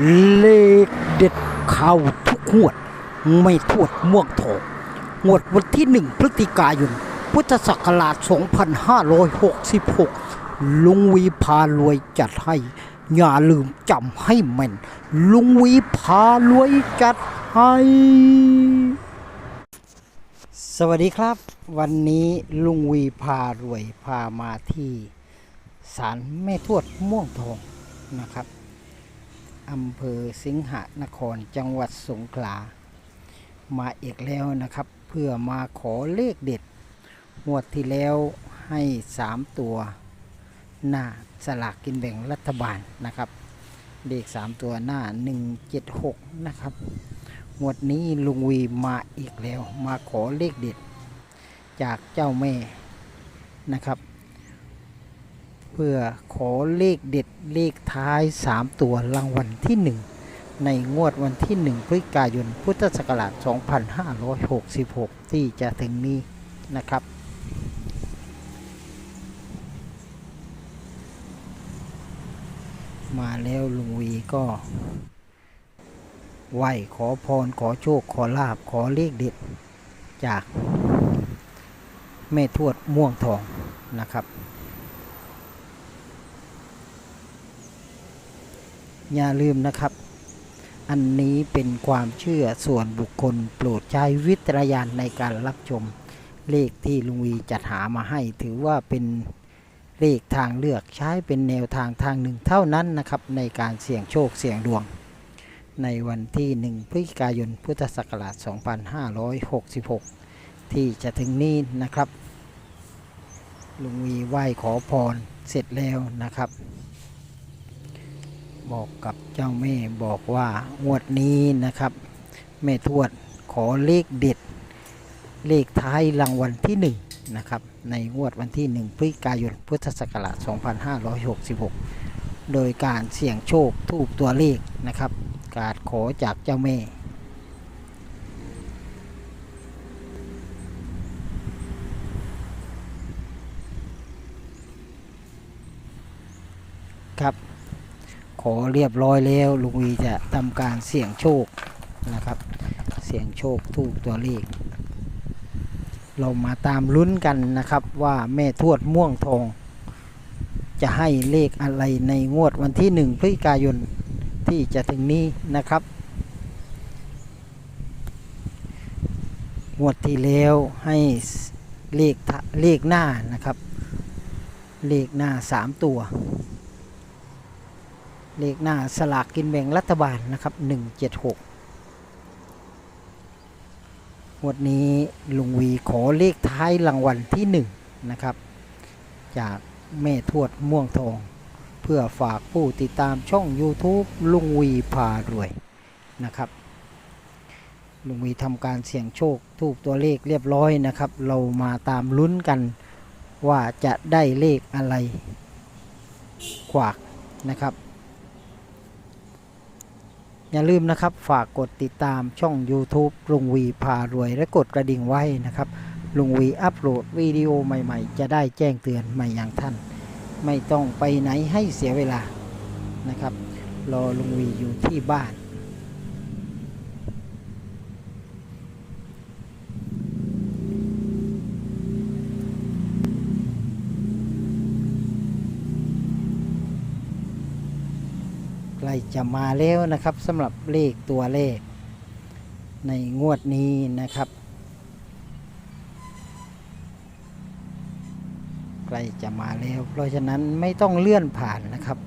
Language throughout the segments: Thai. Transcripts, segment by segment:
เลขเด็ดเข้าทุกงวด ไม่ทวดม่วงทองงวดวันที่หนึ่งพฤศจิกายน พุทธศักราช 2566 ลุงวีพารวยจัดให้ อย่าลืมจำให้แม่น ลุงวีพารวยจัดให้ สวัสดีครับ วันนี้ลุงวีพารวยพามาที่ศาลแม่ทวดม่วงทองนะครับ อำเภอสิงหนครจังหวัดสงขลา มาอีกแล้วนะครับ เพื่อมาขอเลขเด็ดงวดที่แล้วให้สามตัว หน้าสลากกินแบ่งรัฐบาลนะครับเลขสามตัวหน้า 176 นะครับงวดนี้ลุงวีมาอีกแล้ว มาขอเลขเด็ด จากเจ้าแม่นะครับ เพื่อขอเลขเด็ดเลขท้าย 3 ตัวรางวัลที่ 1 ในงวดวันที่ 1 พฤศจิกายน พุทธศักราช 2566 ที่จะถึงนี้นะครับ มาแล้วลุงวีก็ ไหวขอพรขอโชค ขอลาบขอเลขเด็ดจากแม่ทวดม่วงทองนะครับ อย่าลืมนะครับ อันนี้เป็นความเชื่อส่วนบุคคลโปรดใช้วิจารณญาณในการรับชม เลขที่ลุงวีจัดหามาให้ ถือว่าเป็นเลขทางเลือกใช้เป็นแนวทางทางหนึ่งเท่านั้นนะครับ ในการเสี่ยงโชคเสี่ยงดวง ในวันที่ 1 พฤศจิกายนพุทธศักราช 2566 ที่จะถึงนี้นะครับลุงวีไหว้ขอพรเสร็จแล้วนะครับ บอกกับเจ้าแม่บอกว่างวดนี้นะครับ แม่ทวดขอเลขเด็ด เลขท้ายรางวัลที่หนึ่งนะครับ ในงวดวันที่ 1พฤศจิกายนพุทธศักราช2566 โดยการเสี่ยงโชคทูบตัวเลขนะครับ การขอจากเจ้าแม่ครับ ขอเรียบร้อยแล้วลุงวีจะทำการเสี่ยงโชคนะครับ เสี่ยงโชคทูกตัวเลข เรามาตามลุ้นกันนะครับว่าแม่ทวดม่วงทอง จะให้เลขอะไรในงวดวันที่หนึ่งพฤศจิกายนที่จะถึงนี้นะครับ งวดที่แล้วให้เลขเลขหน้านะครับ เลขหน้าสามตัว เลขหน้าสลากกินแบ่งรัฐบาลนะครับ 176งวดนี้ลุงวีขอเลขท้ายรางวัลที่ 1 นะครับ จากแม่ทวดม่วงทอง เพื่อฝากผู้ติดตามช่อง YouTube ลุงวีพารวยนะครับ ลุงวีทำการเสี่ยงโชคทูบตัวเลขเรียบร้อยนะครับ เรามาตามลุ้นกันว่าจะได้เลขอะไรกวากนะครับ อย่าลืมนะครับฝากกดติดตามช่อง YouTube ลุงวีพารวยและกดกระดิ่งไว้นะครับ ลุงวีอัปโหลดวิดีโอใหม่ๆ จะได้แจ้งเตือนใหม่อย่างท่าน ไม่ต้องไปไหนให้เสียเวลานะครับ รอลุงวีอยู่ที่บ้าน ใก ล้จะมาแล้วนะครับสำหรับเลขตัวเลข ในงวดนี้นะครับใกล้จะมาแล้ว เพราะฉะนั้นไม่ต้องเลื่อนผ่านนะครับ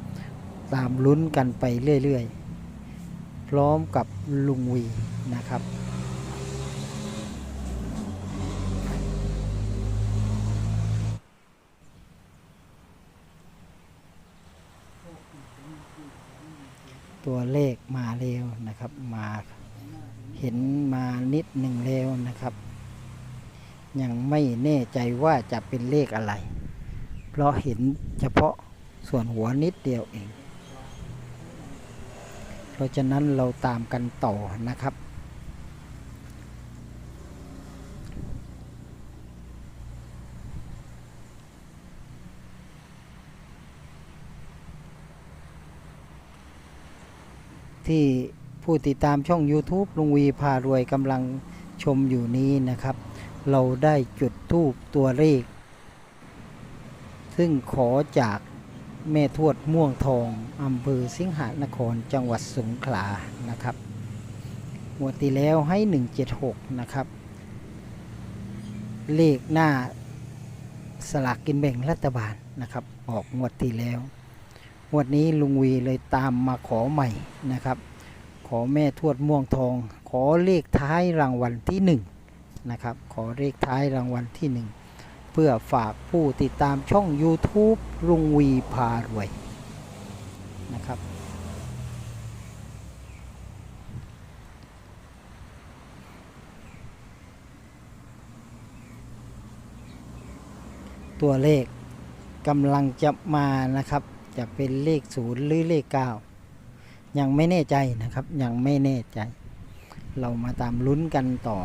ตามลุ้นกันไปเรื่อยๆ พร้อมกับลุงวีนะครับ ตัวเลขมาเร็วนะครับ มาเห็นมานิดหนึ่งแล้วนะครับ ยังไม่แน่ใจว่าจะเป็นเลขอะไร เพราะเห็นเฉพาะส่วนหัวนิดเดียวเอง เพราะฉะนั้นเราตามกันต่อนะครับ ที่ผู้ติดตามช่อง YouTube ลุงวีพารวยกำลังชมอยู่นี้นะครับ เราได้จุดทูปตัวเลข ซึ่งขอจากแม่ทวดม่วงทองอำเภอสิงหานครจังหวัดสงขลานะครับงวดที่แล้วให้ 176 นะครับ เลขหน้าสลากกินแบ่งรัฐบาลนะครับ ออกงวดที่แล้ว วดนี้ลุงวีเลยตามมาขอใหม่นะครับ ขอแม่ทวดม่วงทอง ขอเลขท้ายรางวัลที่หนึ่งนะครับ ขอเลขท้ายรางวัลที่หนึ่งเพื่อฝากผู้ติดตามช่อง YouTube ลุงวีพารวยนะครับตัวเลขกำลังจะมานะครับ จะเป็นเลขศูนย์หรือเลขเก้ายังไม่แน่ใจนะครับ ยังไม่แน่ใจ เรามาตามลุ้นกันต่อ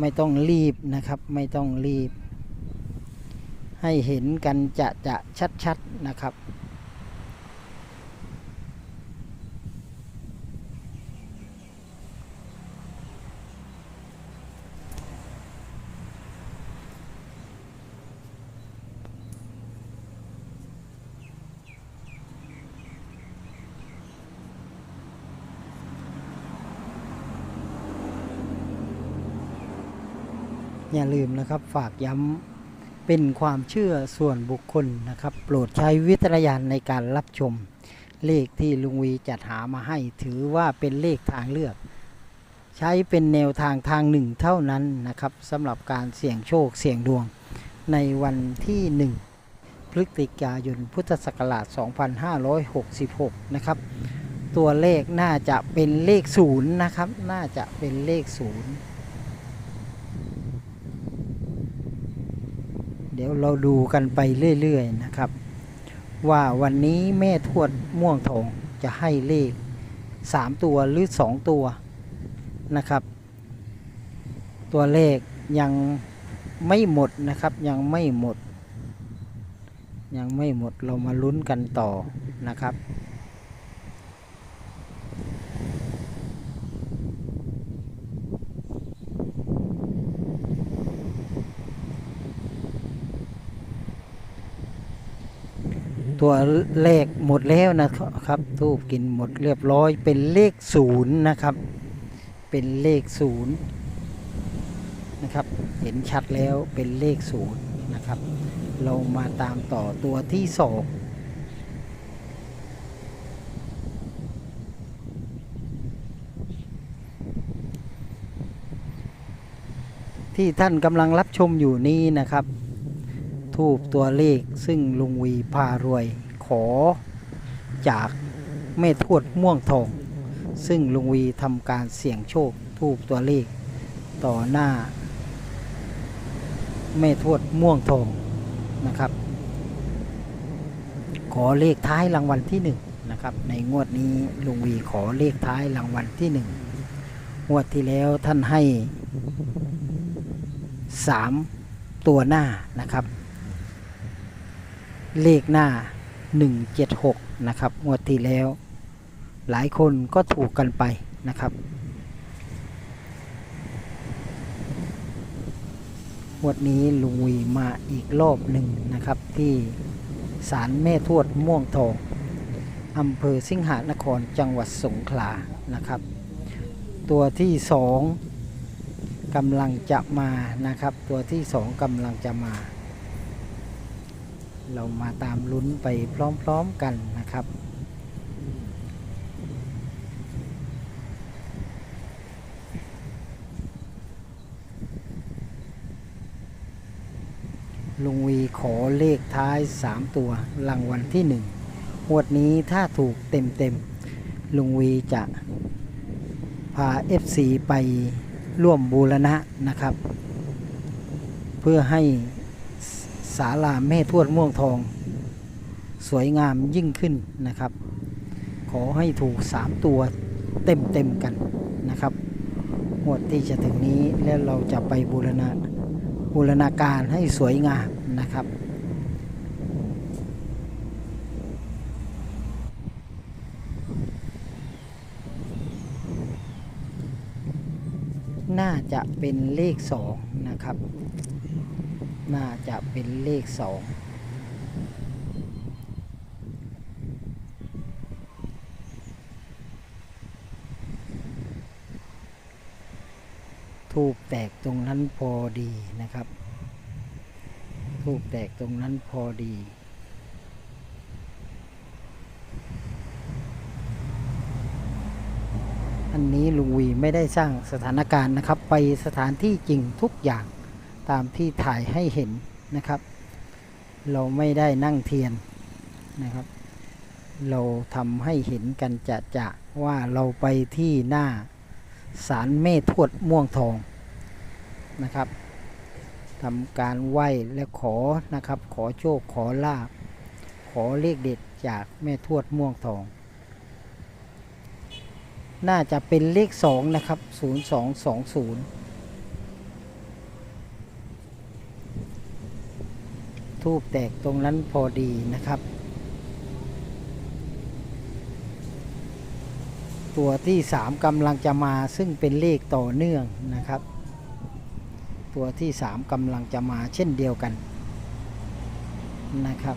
ไม่ต้องรีบนะครับ ไม่ต้องรีบ ให้เห็นกันจะจะชัดๆนะครับ อย่าลืมนะครับฝากย้ำเป็นความเชื่อส่วนบุคคลนะครับ โปรดใช้วิจารณญาณในการรับชม เลขที่ลุงวีจัดหามาให้ถือว่าเป็นเลขทางเลือก ใช้เป็นแนวทางทางหนึ่งเท่านั้นนะครับสำหรับการเสี่ยงโชคเสี่ยงดวง ในวันที่หนึ่งพฤศจิกายนพุทธศักราช 2566 นะครับ ตัวเลขน่าจะเป็นเลขศูนย์นะครับ น่าจะเป็นเลขศูนย์ ดี๋ยวเราดูกันไปเรื่อยๆนะครับ ว่าวันนี้แม่ทวดม่วงทองจะให้เลข 3 ตัวหรือ 2 ตัวนะครับ ตัวเลขยังไม่หมดนะครับยังไม่หมด ยังไม่หมดเรามาลุ้นกันต่อนะครับ ตัวเลขหมดแล้วนะครับทูบกินหมดเรียบร้อย เป็นเลขศูนย์นะครับ เป็นเลขศูนย์นะครับ เห็นชัดแล้วเป็นเลขศูนย์นะครับ เรามาตามต่อตัวที่สองที่ท่านกำลังรับชมอยู่นี้นะครับ ทูบตัวเลขซึ่งลุงวีพารวยขอ จากแม่ทวดม่วงทอง ซึ่งลุงวีทำการเสี่ยงโชคทูบตัวเลข ต่อหน้า แม่ทวดม่วงทองนะครับ ขอเลขท้ายรางวัลที่หนึ่งนะครับ ในงวดนี้ลุงวีขอเลขท้ายรางวัลที่หนึ่งงวดที่แล้วท่านให้สามตัวหน้านะครับ เลขหน้า 176 นะครับงวดที่แล้ว หลายคนก็ถูกกันไปนะครับงวดนี้ลุงวีมาอีกรอบหนึ่งนะครับ ที่ศาลแม่ทวดม่วงทองอำเภอสิงหานครจังหวัดสงขลานะครับ ตัวที่สองกำลังจะมานะครับ ตัวที่สองกำลังจะมา เรามาตามลุ้นไปพร้อมๆกันนะครับ ลุงวีขอเลขท้าย 3 ตัวรางวัลที่1งวดนี้ถ้าถูกเต็มๆ ลุงวีจะพา FC ไปร่วมบูรณะนะครับ เพื่อให้าลาแม่ทวดม่วงทอง สวยงามยิ่งขึ้นนะครับ ขอให้ถูก 3 ตัวเต็มเต็มกันนะครับงวดที่จะถึงนี้แล้วเราจะไปบูรณะบูรณาการให้สวยงามนะครับ น่าจะเป็นเลขสองนะครับ น่าจะเป็นเลขสองทูบแตกตรงนั้นพอดีนะครับ ทูบแตกตรงนั้นพอดี อันนี้ลุงวีไม่ได้สร้างสถานการณ์นะครับ ไปสถานที่จริงทุกอย่าง ตามที่ถ่ายให้เห็นนะครับ เราไม่ได้นั่งเทียนนะครับ เราทำให้เห็นกันจะจะว่าเราไปที่หน้าสารเมฆทวดม่วงทองนะครับทำการไหว้และขอนะครับ ขอโชคขอลาบขอเลขเด็ดจากแม่ทวดม่วงทอง น่าจะเป็นเลขสองนะครับ 0220 ทูบแตกตรงนั้นพอดีนะครับ ตัวที่สามกำลังจะมาซึ่งเป็นเลขต่อเนื่องนะครับ ตัวที่สามกำลังจะมาเช่นเดียวกันนะครับ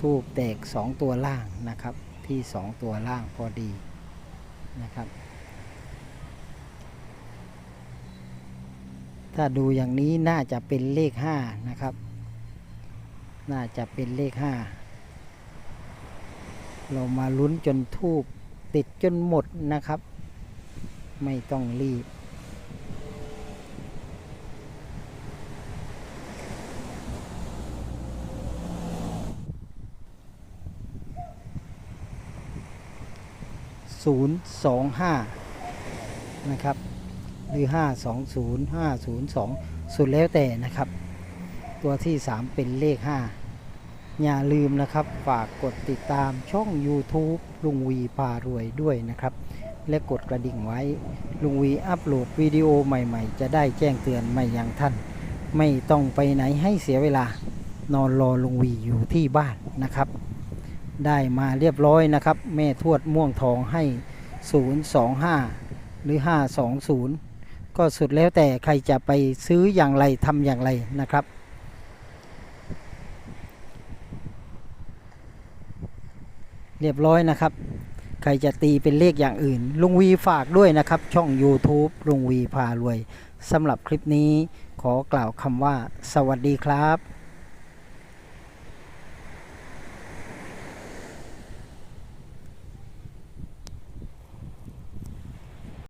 ทูบแตกสองตัวล่างนะครับที่สองตัวล่างพอดีนะครับ ถ้าดูอย่างนี้น่าจะเป็นเลขห้านะครับ น่าจะเป็นเลขห้าเรามาลุ้นจนทูบติดจนหมดนะครับ ไม่ต้องรีบ 025 นะครับ หรือ 520 502 สุดแล้วแต่นะครับ ตัวที่ 3 เป็นเลข 5 อย่าลืมนะครับ ฝากกดติดตามช่อง YouTube ลุงวีพารวยด้วยนะครับ และกดกระดิ่งไว้ ลุงวีอัปโหลดวิดีโอใหม่ๆ จะได้แจ้งเตือนไมายังท่าน ไม่ต้องไปไหนให้เสียเวลานอนรอลุงวีอยู่ที่บ้านนะครับ ได้มาเรียบร้อยนะครับ แม่ทวดม่วงทองให้ 025 หรือ 520 ก็สุดแล้วแต่ใครจะไปซื้ออย่างไรทำอย่างไรนะครับ เรียบร้อยนะครับ ใครจะตีเป็นเลขอย่างอื่น ลุงวีฝากด้วยนะครับ ช่อง YouTube ลุงวีพารวยสำหรับคลิปนี้ขอกล่าวคำว่า สวัสดีครับ